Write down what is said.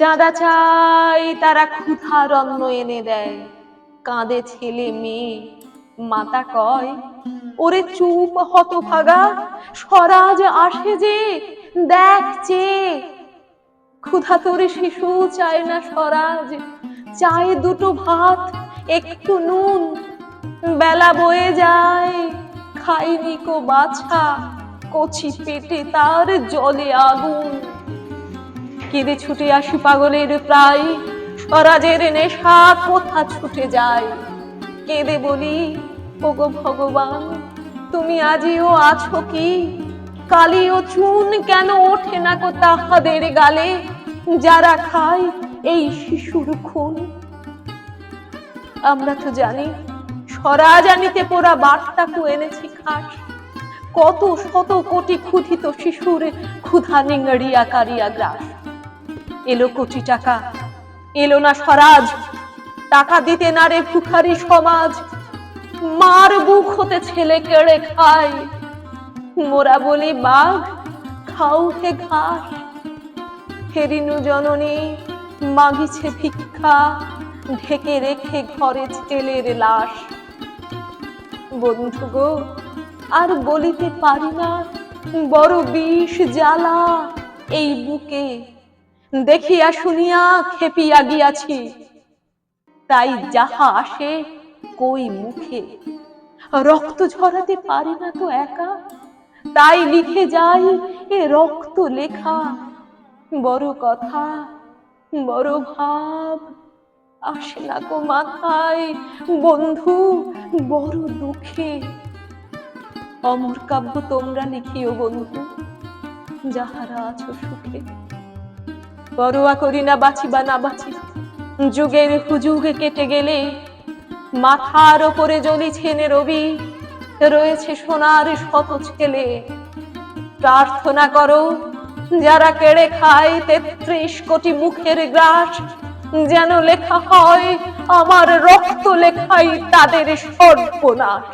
চাঁদা চাই, তারা ক্ষুধার অন্ন এনে দেয়। কাঁদে ছেলে মেয়ে, মাতা কয়, ওরে চুপ হতভাগা, স্বরাজ আসে যে, দেখ চেয়ে ক্ষুধা তোরে শিশু চায় না স্বরাজ, চায় দুটো ভাত, একটু নুন। বেলা বয়ে যায়, খাইনি কো বাছা, কচি পেটে তার জলে আগুন। কেঁদে ছুটে আসি পাগলের প্রায়? স্বরাজের নেশা কোথা ছুটে যায়? কেঁদে বলি, ওগো ভগবান, তুমি আজিও আছো কি? কালি ও চুন কেন ওঠে না কো তাহাদের গালে? যারা খায় এই শিশুর খুন। আমরা তো জানি স্বরাজ আনিতে পোড়া বার্তাকু এনেছি খাস। কত শত কোটি ক্ষুধিত শিশুর ক্ষুধা নিংড়িয়া কারিয়া গ্রাস। এলো কোটি টাকা। এলো না স্বরাজ, টাকা দিতে না রে ভুখারি সমাজ। মার বুক হতে ছেলে কেড়ে খায়। মোরা বলি, বাঘ, খাও হে ঘাস। হেরিনু জননী, মাগিছে ভিক্ষা। ঢেকে রেখে ঘরে ছেলের লাশ। বন্ধু গো, আর বলিতে পারি না, বড় বিষ জ্বালা এই বুকে দেখিয়া শুনিয়া খেপিয়া গিয়াছি। তাই যাহা আসে, কই মুখে? রক্ত ঝরাতে পারি না তো একা? তাই লিখে যাই এ রক্ত লেখা। বড় কথা, বড় ভাব আসে না গো মাথায়, বন্ধু, বড় দুঃখে। অমর কাব্য তোমরা লিখিও বন্ধু, যাহারা আছো সুখে। পরোয়া করি না বাঁচি বা না বাঁচি যুগের হুযুগে কেটে গেলে মাথার ওপরে জ্বলিছেন রবি। রয়েছে সোনার শত ছেলে প্রার্থনা করো, যারা কেড়ে খায় তেত্রিশ কোটি মুখের গ্রাস, যেন লেখা হয়, আমার রক্ত লেখাই তাদের সর্বনাশ।